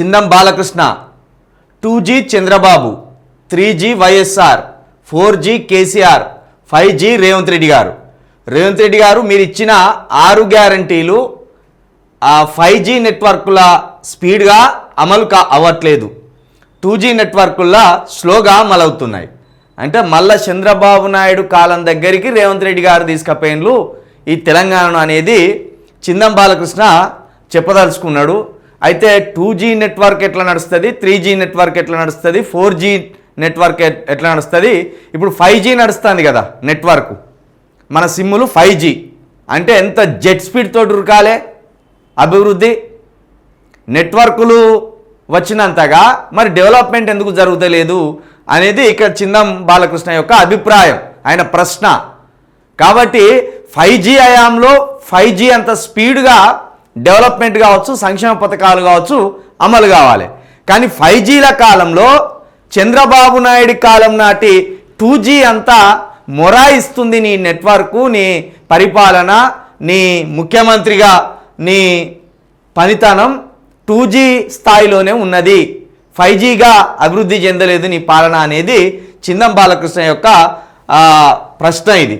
Chindam Balakrishna two G Chandrababu three G YSR four G KCR five G Revanth Reddy గారు. రేవంత్ రెడ్డి గారు మీరు ఇచ్చిన ఆరు గ్యారంటీలు ఆ ఫైవ్ జీ నెట్వర్క్ల స్పీడ్గా అమలు కా అవ్వట్లేదు. టూ జీ నెట్వర్క్లా స్లోగా అమలవుతున్నాయి. అంటే మళ్ళా చంద్రబాబు నాయుడు కాలం దగ్గరికి రేవంత్ రెడ్డి గారు తీసుకపోయిన్లు ఈ తెలంగాణను అనేది చిందం బాలకృష్ణ చెప్పదలుచుకున్నాడు. అయితే టూ జీ నెట్వర్క్ ఎట్లా నడుస్తుంది? త్రీ జీ నెట్వర్క్ ఎట్లా నడుస్తుంది? ఫోర్ జీ నెట్వర్క్ ఎట్లా నడుస్తుంది? ఇప్పుడు ఫైవ్ జీ నడుస్తుంది కదా నెట్వర్క్. మన సిమ్ములు ఫైవ్ జీ అంటే ఎంత జెట్ స్పీడ్ తోటి ఉరకాలే అభివృద్ధి. నెట్వర్కులు వచ్చినంతగా మరి డెవలప్మెంట్ ఎందుకు జరుగుతలేదు అనేది ఇక్కడ చిందం బాలకృష్ణ యొక్క అభిప్రాయం ఆయన ప్రశ్న. కాబట్టి ఫైవ్ జీ హయాంలో ఫైవ్ జీ అంత స్పీడ్గా డెవలప్మెంట్ కావచ్చు సంక్షేమ పథకాలు కావచ్చు అమలు కావాలి. కానీ ఫైవ్ జీల కాలంలో చంద్రబాబు నాయుడు కాలం నాటి టూ జీ అంతా మొరాయిస్తుంది నీ నెట్వర్కు నీ పరిపాలన నీ ముఖ్యమంత్రిగా నీ పనితనం టూ జీ స్థాయిలోనే ఉన్నది. ఫైవ్ జీగా అభివృద్ధి చెందలేదు నీ పాలన అనేది చిందం బాలకృష్ణ యొక్క ప్రశ్న ఇది.